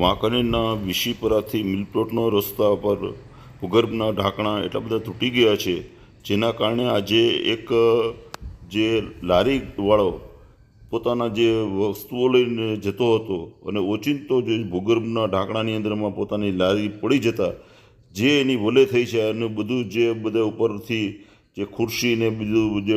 વાંકાનેરના વિશીપરાથી મિલપ્લોટનો રસ્તા પર ભૂગર્ભના ઢાંકણા એટલા બધા તૂટી ગયા છે, જેના કારણે આજે એક, જે લારીવાળો પોતાના જે વસ્તુઓ લઈને જતો હતો અને ઓચિંતો જે ભૂગર્ભના ઢાંકણાની અંદરમાં પોતાની લારી પડી જતા, જે એની વલે થઈ છે અને બધું જે બધા ઉપરથી જે ખુરશી ને બીજું જે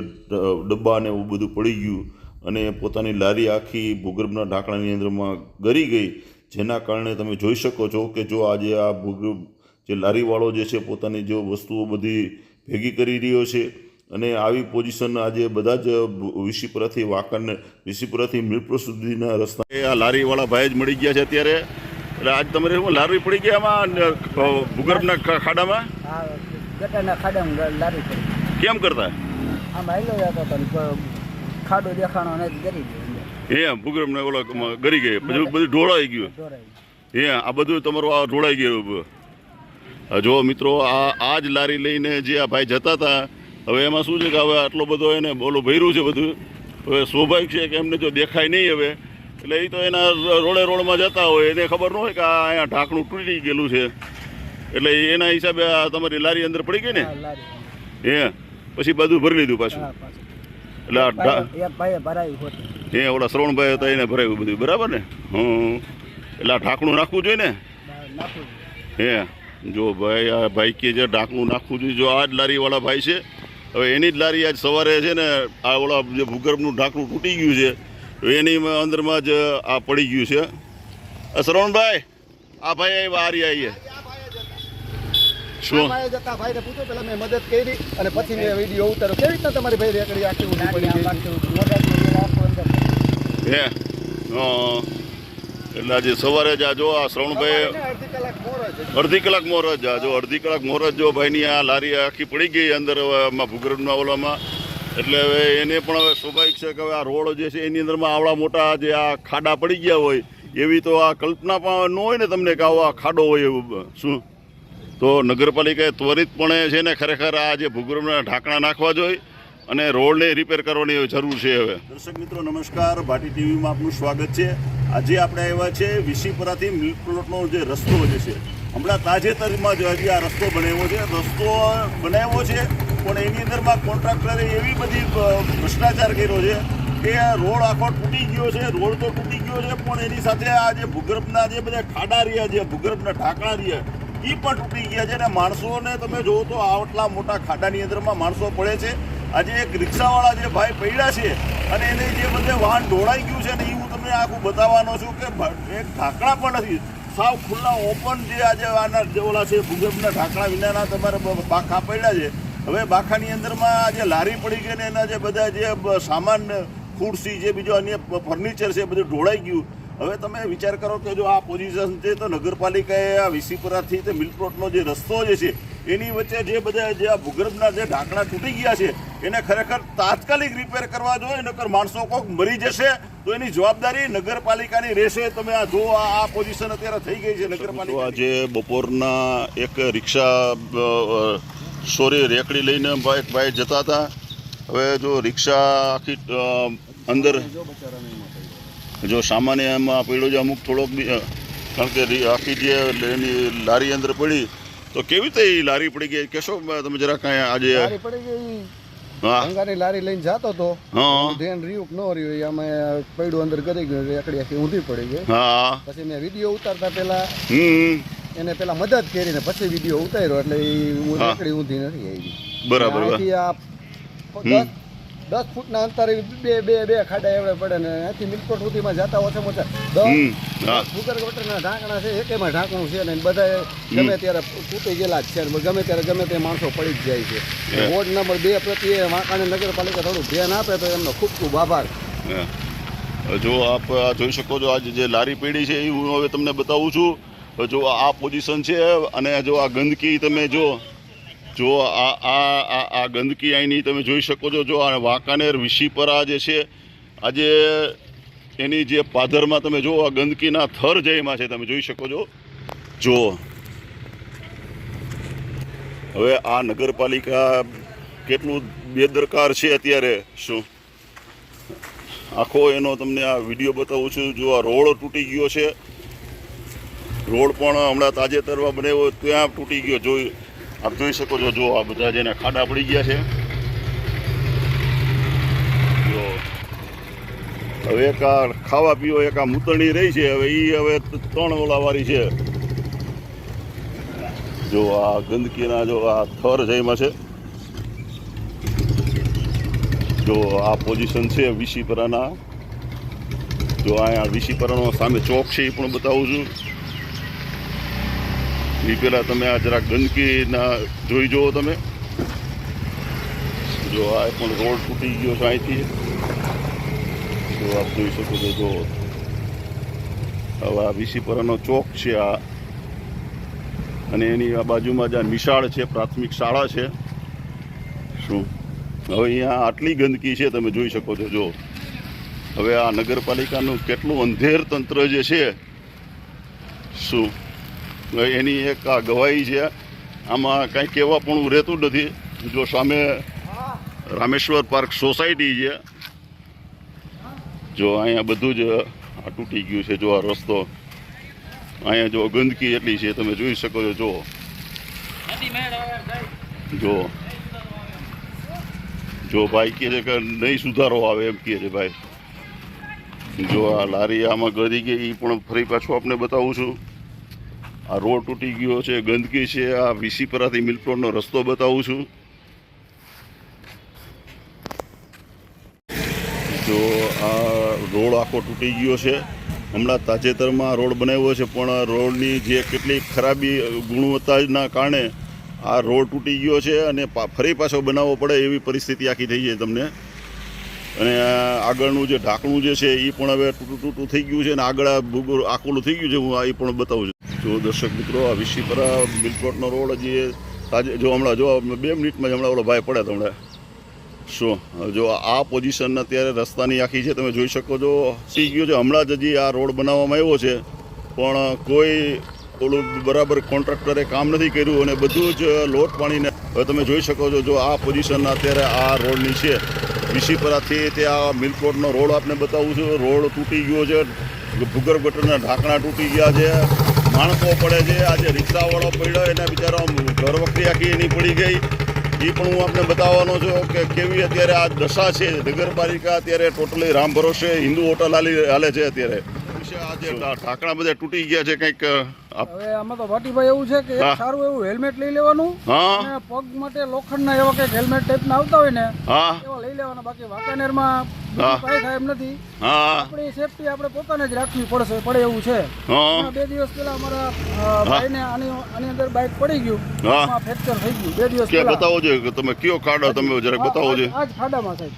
ડબ્બા ને એવું બધું પડી ગયું અને પોતાની લારી આખી ભૂગર્ભના ઢાંકણાની અંદરમાં ગરી ગઈ. જેના કારણે તમે જોઈ શકો છો કે જો આજે આ ભૂગર્ભ જે લારીવાળો જે છે પોતાની જો વસ્તુઓ બધી ભેગી કરી રહ્યો છે અને આવી પોઝિશન આજે બધા જ વિશીપુરાથી વાંકાને વિશીપુરાથી મીરપુર સુધીના રસ્તા આ લારીવાળા ભાઈ જ મળી ગયા છે અત્યારે. એટલે આજ તમારે શું લારી પડી ગયા આમાં ભૂગર્ભના ખાડામાં? આ ગટરના ખાડામાં લારી પડી. કેમ કરતા? આમ ખાડો દેખાણો ને ગરી એ ને ઓલા ગરી ગઈ. બધું બધું ઢોળાઈ ગયું. એ આ બધું તમારું આ ઢોળાઈ ગયું જો મિત્રો આ આ જ લારી લઈને જે આ ભાઈ જતા હતા હવે એમાં શું છે કે હવે આટલો બધો એને બોલો ભર્યું છે બધું. હવે સ્વાભાવિક છે કે એમને જો દેખાય નહીં હવે. એટલે એ તો એના રોડે રોડમાં જતા હોય. એને ખબર ન હોય કે આ અહીંયા ઢાંકણું તૂટી ગયેલું છે. એટલે એના હિસાબે આ તમારી લારી અંદર પડી ગઈ ને? હે એ પછી બધું ભરી લીધું પાછું. એટલે પાછું. એટલે એ ઓલા શ્રવણભાઈ હતા એને ભરાયું બધું બરાબર ને? હં એટલે આ ઢાંકણું નાખવું જોઈએ ને? હે. જો ભાઈ આ ભાઈ કે જે ઢાંકણું નાખવું જોઈએ. જો આ જ લારીવાળા ભાઈ છે હવે એની જ લારી આજ સવારે છે ને આ ઓલા જે ભૂગર્ભનું ઢાંકણું તૂટી ગયું છે તો એની અંદરમાં જ આ પડી ગયું છે. શ્રવણભાઈ આ ભાઈ આવ્યા આરી આવીએ શું? ભાઈ જતા ભાઈને પૂછો પેલા મેં મદદ કરી અને પછી મેં વીડિયો ઉતારો કેવી રીતના તમારી ભાઈ રેકડી આખી હં. એટલે આજે સવારે જ આ જો આ શ્રવણભાઈ અડધી કલાક મોર જ આ મોરજ જા અડધી કલાક મોરજ જો ભાઈની આ લારી આખી પડી ગઈ અંદર આમાં ભૂગર્ભના ઓલામાં એટલે હવે એને પણ હવે સ્વાભાવિક છે કે હવે આ રોડ જે છે એની અંદરમાં આવડા મોટા જે આ ખાડા પડી ગયા હોય એવી તો આ કલ્પના પણ ન હોય ને તમને કે આવો આ ખાડો હોય શું? તો નગરપાલિકાએ ત્વરિતપણે છે ને ખરેખર આ જે ભૂગર્ભના ઢાંકણા નાખવા જોઈએ. અને રોડને રિપેર કરવાની જરૂર છે હવે. દર્શક મિત્રો, નમસ્કાર. ભાટી ટીવીમાં આપનું સ્વાગત છે. આજે આપણે આવ્યા છે વિશીપરાથી મિલ્ક પ્લોટનો જે રસ્તો જે છે, હમણાં તાજેતરમાં જ હજી આ રસ્તો બનાવ્યો છે. રસ્તો બનાવ્યો છે, પણ એની અંદરમાં કોન્ટ્રાક્ટરે એવી બધી ભ્રષ્ટાચાર કર્યો છે કે રોડ આખો તૂટી ગયો છે. રોડ તો તૂટી ગયો છે, પણ એની સાથે આ જે ભૂગર્ભના જે બધા ખાડા રહ્યા છે, ભૂગર્ભના ઢાંકણા રહ્યા એ પણ તૂટી ગયા છે. અને માણસોને તમે જોવો તો આટલા મોટા ખાડાની અંદરમાં માણસો પડે છે. આજે એક રિક્ષાવાળા જે ભાઈ પડ્યા છે અને એને જે બધે વાહન ઢોળાઈ ગયું છે ને એ હું તમને આખું બતાવવાનો છું કે એક ઢાંકણા પણ નથી, સાવ ખુલ્લા ઓપન જે આજે આના જે ઓલા છે ભૂગર્ભના ઢાંકણા વિનાના તમારે બાખા પડ્યા છે. હવે બાખાની અંદરમાં જે લારી પડી ગઈ ને એના જે બધા જે સામાન, ખુરશી જે બીજો અન્ય ફર્નિચર છે બધું ઢોળાઈ ગયું. હવે તમે વિચાર કરો કે જો આ પોઝિશન છે તો નગરપાલિકાએ આ વિસીપુરાથી તે મિલપ્લોટનો જે રસ્તો જે છે એની વચ્ચે જે બધા જે આ ભૂગર્ભના જે ઢાંકણા તૂટી ગયા છે એને ખરેખર તાત્કાલિક રિપેર કરવા જોઈએ નકર માણસો કોક મરી જશે તો એની જવાબદારી નગરપાલિકાની રહેશે. તમે આ જો આ પોઝિશન અત્યારે થઈ ગઈ છે નગરપાલિકા આજે બપોરના એક રિક્ષા સોરી રેકડી લઈને એક ભાઈ જતા હતા. હવે જો રિક્ષા આખી અંદર જો સામાન્ય એમાં પડ્યો છે અમુક થોડોક કારણ કે આખી જે લારી અંદર પડી તો કેવી રીતે લારી પડી ગઈ? કેશો તમે જરા કાંઈ આજે લારી પડી ગઈ. ભંગારની લારી લઈને જાતો તો ધ્યાન રહ્યું ન રહ્યું અમે પડ્યું અંદર ગરી ગયું રેકડી આખી ઊંધી પડી ગઈ. પછી મેં વીડિયો ઉતારતા પહેલા એને પેલા મદદ કરીને પછી વીડિયો ઉતાર્યો એટલે એકડી ઊંધી નથી આવી. બરાબર આ દસ ફૂટના અંતરે બે બે બે ખાડા એવડે પડે ને અહીંથી મિલકોટ સુધીમાં જતા ઓછામાં ઓછા દસ ભૂગર ગટરના ઢાંકણા છે એકેમાં ઢાંકણું છે ને બધા ગમે ત્યારે તૂટી ગયેલા જ છે ગમે ત્યારે ગમે તે માણસો પડી જ જાય છે. વોર્ડ નંબર બે પ્રત્યે વાંકાણી નગરપાલિકા થોડું ધ્યાન આપે તો એમનો ખૂબ ખૂબ આભાર. જો આપ આ જોઈ શકો છો આજે જે લારી પડી છે એ હું હવે તમને બતાવું છું. જો આ પોઝિશન છે અને જો આ ગંદકી તમે જો જો આ આ આ ગંદકી અહીંની તમે જોઈ શકો છો, જો આ વાંકાનેર વિશીપરા જે છે, આજે એની જે પાધરમાં તમે જુઓ આ ગંદકીના થર જયમાં છે, તમે જોઈ શકો છો. જુઓ હવે આ નગરપાલિકા કેટલું બેદરકાર છે અત્યારે, શું? આખો એનો તમને આ વીડિયો બતાવું છું, જો આ રોડ તૂટી ગયો છે, રોડ પણ હમણાં તાજેતરમાં બનાવ્યો ત્યાં તૂટી ગયો જોઈ આપ જોઈ શકો છો, જો આ બધા જેને ખાડા પડી ગયા છે. જો. હવે એક આ ખાવા પીવો એક આ મૂતરણી રહી છે, હવે એ હવે ત્રણ ઓલા વાળી છે. જો આ ગંદકીના જો આ થર એમાં છે. જો આ પોઝિશન છે વિશીપરાના. જો અહીંયા વિશીપરાનો સામે ચોક છે, એ પણ બતાવું છું. એ પહેલાં તમે આ જરાક ગંદકીના જોઈ જુઓ તમે. જો આ પણ રોડ તૂટી ગયો છે અહીંથી. જો આપ જોઈ શકો છો, જો હવે આ વિશીપરાનો ચોક છે આ. અને એની આ બાજુમાં જ્યાં નિશાળ છે, પ્રાથમિક શાળા છે. શું? હવે અહીંયા આટલી ગંદકી છે, તમે જોઈ શકો છો, જો. હવે આ નગરપાલિકાનું કેટલું અંધેર તંત્ર જે છે, શું? એની એક આ ગવાહી છે. આમાં કાંઈ કહેવા પણ રહેતું નથી. જો સામે રામેશ્વર પાર્ક સોસાયટી છે. જો અહીંયા બધું જ આ તૂટી ગયું છે, જો આ રસ્તો. અહીંયા જો ગંદકી એટલી છે, તમે જોઈ શકો છો, જો. જો. જો ભાઈ કહે છે કે નહીં સુધારો આવે એમ કહે છે ભાઈ. જો આ લારી આમાં ગરી ગઈ એ પણ ફરી પાછું આપણે બતાવું છું. આ રોડ તૂટી ગયો છે, ગંદકી છે, આ વિસીપરાથી મિલપ્લોટનો રસ્તો બતાવું છું. જો આ રોડ આખો તૂટી ગયો છે, હમણાં તાજેતરમાં રોડ બનાવ્યો છે, પણ રોડની જે કેટલી ખરાબી ગુણવત્તાના કારણે આ રોડ તૂટી ગયો છે અને ફરી પાછો બનાવવો પડે એવી પરિસ્થિતિ આખી થઈ છે તમને. અને આગળનું જે ઢાંકણું જે છે એ પણ હવે તૂટું તૂટું થઈ ગયું છે અને આગળ આખું થઈ ગયું છે, હું એ પણ બતાવું છું. જો દર્શક મિત્રો, આ વિશીપરા બિલકોટનો રોડ હજી તાજે જો હમણાં જો બે મિનિટમાં હમણાં ઓલો ભાઈ પડે તમને શું? જો આ પોઝિશન અત્યારે રસ્તાની આખી છે, તમે જોઈ શકો છો. સી ગયો છે. હમણાં જ હજી આ રોડ બનાવવામાં આવ્યો છે. પણ કોઈ ઓલું બરાબર કોન્ટ્રાક્ટરે કામ નથી કર્યું અને બધું જ લોટ પાણીને હવે તમે જોઈ શકો છો, જો આ પોઝિશન અત્યારે આ રોડની છે. વિશીપરાથી ત્યાં મિલકોટનો રોડ આપને બતાવું છું. રોડ તૂટી ગયો છે. ભૂગર્ભ ગટરના ઢાંકણા તૂટી ગયા છે. માણસો પડે છે, આજે રિક્ષાવાળો પડ્યો, એના બિચારો ઘર વખરી આખી એની પડી ગઈ. એ પણ હું આપને બતાવવાનો છું કે કેવી અત્યારે આ દશા છે. નગરપાલિકા અત્યારે ટોટલી રામ ભરોસે, હિન્દુ હોટલ હાલી હાલે છે અત્યારે. આજે ઢાંકણા બધા તૂટી ગયા છે કંઈક હવે આમાં તો ભાટીભાઈ એવું છે કે સારું એવું હેલ્મેટ લઈ લેવાનું અને પગ માટે લોખંડના એવા કંઈક હેલ્મેટ ટાઈપના આવતા હોય ને એવા લઈ લેવાના. બાકી વાંકાનેરમાં. કાંઈ થાય એમ નથી. આપણી સેફટી આપણે પોતાને જ રાખવી પડશે પડે એવું છે. હા. બે દિવસ પહેલા અમારા ભાઈને આની આની અંદર બાઇક પડી ગયું. ફ્રેક્ચર થઈ ગયું. બે દિવસ પહેલા. બતાવો જોઈએ? કે તમે કયો ખાડો તમે જરાક બતાવો છો આ જ ખાડામાં સાહેબ.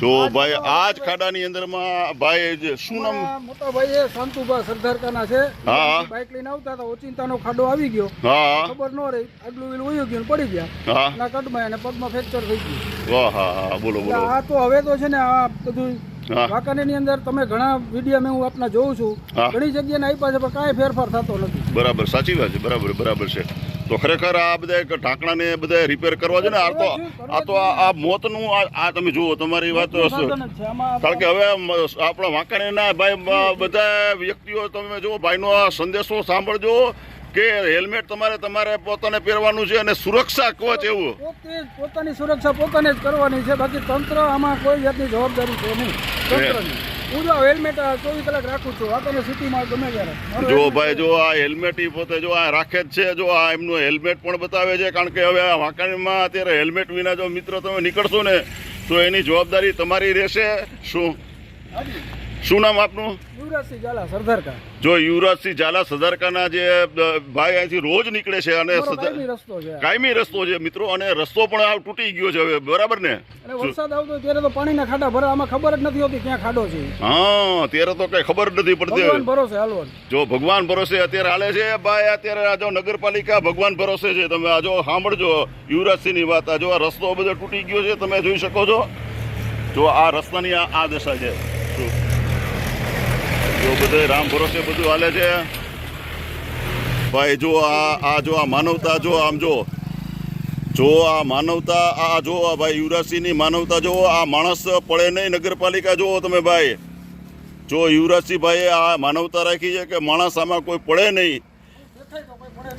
જો ભાઈ આ જ ખાડાની અંદરમાં ભાઈ શું નામ? મોટા ભાઈ છે શાંતુભા સરદારકાના છે. હા. બાઇક લઈને આવતા હતા ઓચિંતાનો ખાડો આવી ગયો. હા. ખબર ન રહી આગલું વીલું વયું ગયું પડી ગયા. હા. ના કદમાં અને પગમાં ફ્રેક્ચર થઈ ગયું. વાહ હા બોલો બોલો. આ તો હવે તો છે ને આ બધું હા. વાંકાનેરની અંદર તમે ઘણા વીડિયો મેં હું આપના જોઉં છું. ઘણી જગ્યાએ આપ્યા છે પણ કાંઈ ફેરફાર થતો નથી. બરાબર સાચી વાત છે બરાબર બરાબર છે. તો ખરેખર આ બધા એક ઢાંકણાને બધા રિપેર કરવા છે ને? આ તો આ તો આ મોતનું આ તમે જુઓ તમારી વાત કારણ કે હવે આપણા વાંકાણીના ભાઈ બધા વ્યક્તિઓ તમે જુઓ ભાઈનો આ સંદેશો સાંભળજો કે હેલ્મેટ તમારે તમારે પોતાને પહેરવાનું છે અને સુરક્ષા કવચ એવું. પોતાની સુરક્ષા પોતાને જ કરવાની છે. બાકી તંત્ર આમાં કોઈ જાતની જવાબદારી છે નહીં. હું જો હેલ્મેટ ચોવીસ કલાક રાખું છું. વાંકાને સિટીમાં ગમે ત્યારે. જો ભાઈ જો આ હેલ્મેટ ઈ પોતે જો આ રાખે જ છે જો આ એમનું હેલ્મેટ પણ બતાવે છે કારણ કે હવે આ વાંકાણીમાં અત્યારે હેલ્મેટ વિના જો મિત્ર તમે નીકળશો ને તો એની જવાબદારી તમારી રહેશે. શું. શું નામ આપનું? યુવરાજસિંહ ઝાલા સરદારકા. જો યુવરાજસિંહ ઝાલા સદારકાના જે ભાઈ અહીંથી રોજ નીકળે છે અને કાયમી રસ્તો છે. મિત્રો અને રસ્તો પણ આ તૂટી ગયો છે હવે બરાબર ને? વરસાદ આવતો ત્યારે તો પાણીના ખાડા ભરા આમાં ખબર જ નથી હોતી ક્યાં ખાડો છે. હા ત્યારે તો કઈ ખબર જ નથી પડતી ભગવાન ભરોસે હાલવાનું. જો ભગવાન ભરોસે અત્યારે હાલે છે ભાઈ અત્યારે આ જો નગરપાલિકા ભગવાન ભરોસે છે. તમે આ જો સાંભળજો યુવરાજસિંહની વાત આ જો આ રસ્તો બધો તૂટી ગયો છે તમે જોઈ શકો છો. જો આ રસ્તાની આ દશા છે. જો. બધે રામ ભરોસે બધું હાલે છે. ભાઈ, જો આ આ જો આ માનવતા, જો આમ જો. જો આ માનવતા, આ જો આ ભાઈ યુવરાજસિંહની માનવતા, જો આ માણસ પડે નહીં નગરપાલિકા જુઓ તમે ભાઈ. જો યુવરાજસિંહ ભાઈએ આ માનવતા રાખી છે કે માણસ આમાં કોઈ પડે નહીં.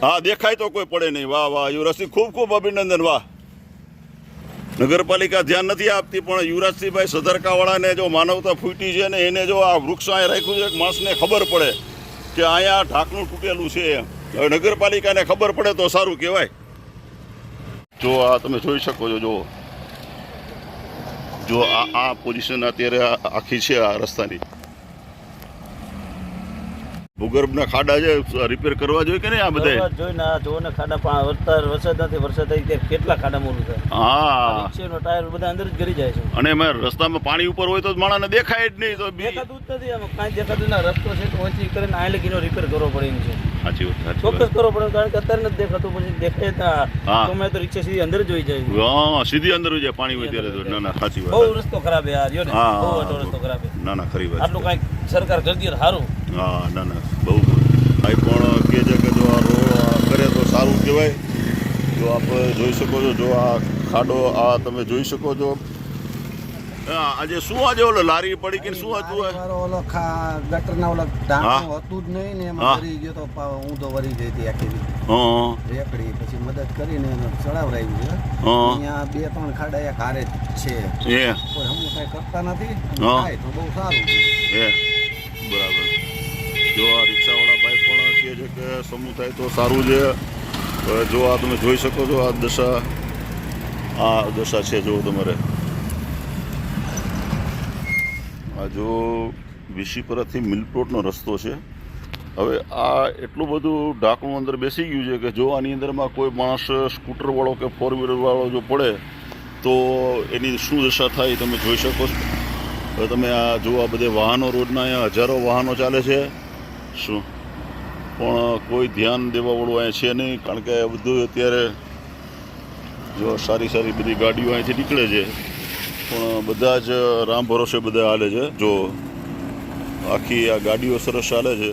હા, દેખાય તો કોઈ પડે નહીં. વાહ વાહ, યુવરાજસિંહ ખૂબ ખૂબ અભિનંદન. વાહ. નગરપાલિકા ધ્યાન નથી આપતી, પણ યુવરાજસિંહભાઈ સધરકાવાળાને જો માનવતા ફૂટી છે ને એને જો આ વૃક્ષ અહીંયા રાખ્યું છે માણસને ખબર પડે કે અહીંયા ઢાંકણું તૂટેલું છે એમ. હવે નગરપાલિકાને ખબર પડે તો સારું કહેવાય. જો આ તમે જોઈ શકો છો, જો જો આ આ પોઝિશન અત્યારે આખી છે આ રસ્તાની. ભૂગર્ભના ખાડા છે રિપેર કરવા જોઈએ કે નહીં આ બધા જોઈને આ જો ને ખાડા પણ વરસાદ વરસાદ નથી વરસાદ થઈ ત્યાં કેટલા ખાડા મોડું થાય. હા. રિક્ષાનો ટાયર બધા અંદર જ ગરી જાય છે. અને એમાં રસ્તામાં પાણી ઉપર હોય તો માણસને દેખાય જ નહીં તો બી દેખાતું જ નથી આમાં કાંઈ દેખાતું ના રસ્તો છે તો ઓછી કરીને આ લગીનો રિપેર કરવો પડે એમ છે. સાચી વાત ચોક્કસ કરવો પડે કારણ કે અત્યારે નથી દેખાતું પછી દેખાય તો મેં તો રિક્ષા સીધી અંદર જ હોય જાય હા સીધી અંદર જાય પાણી હોય ત્યારે તો. ના ના સાચી બહુ રસ્તો ખરાબ યાર જો ને. બહુ રસ્તો ખરાબ ના ના ખરી વાત. આટલું કાંઈક સરકાર કરી દે સારું. હા ના ના બહુ ભાઈ પણ કહે છે કે જો આ રોડ કરે તો સારું કહેવાય. જો આપ જોઈ શકો છો જો આ ખાડો આ તમે જોઈ શકો છો. હા, આજે શું આજે ઓલો લારી પડી કે શું હતું ઓલો ખા ગટરના ઓલા ઢાંકણું હતું જ નહીં ને. એમાં વરી ગયો તો હું તો વરી ગઈ હતી આખી હા. રેકડી પછી મદદ કરીને એને ચડાવડાવી છે. હા. અહીંયા બે ત્રણ ખાડા એક હારે જ છે. એ. કોઈ હમણાં કાંઈ કરતા નથી. તો બહુ સારું એ. બરાબર. જો આ રિક્ષાવાળા ભાઈ પણ કહે છે કે સમૂહ થાય તો સારું છે. જો આ તમે જોઈ શકો છો, આ દશા આ દશા છે જો તમારે. આ જો વિશીપરાથી મિલપ્લોટનો રસ્તો છે. હવે આ એટલું બધું ઢાંકણું અંદર બેસી ગયું છે કે જો આની અંદરમાં કોઈ માણસ સ્કૂટરવાળો કે ફોર વ્હીલરવાળો જો પડે, તો એની શું દશા થાય તમે જોઈ શકો છો. તમે આ જો આ બધે વાહનો રોજના અહીંયા હજારો વાહનો ચાલે છે. શું પણ કોઈ ધ્યાન દેવાવાળું અહીંયા છે નહીં, કારણ કે બધું અત્યારે જો સારી સારી બધી ગાડીઓ અહીંથી નીકળે છે. પણ બધા જ રામ ભરોસે બધા હાલે છે. જો આખી આ ગાડીઓ સરસ ચાલે છે.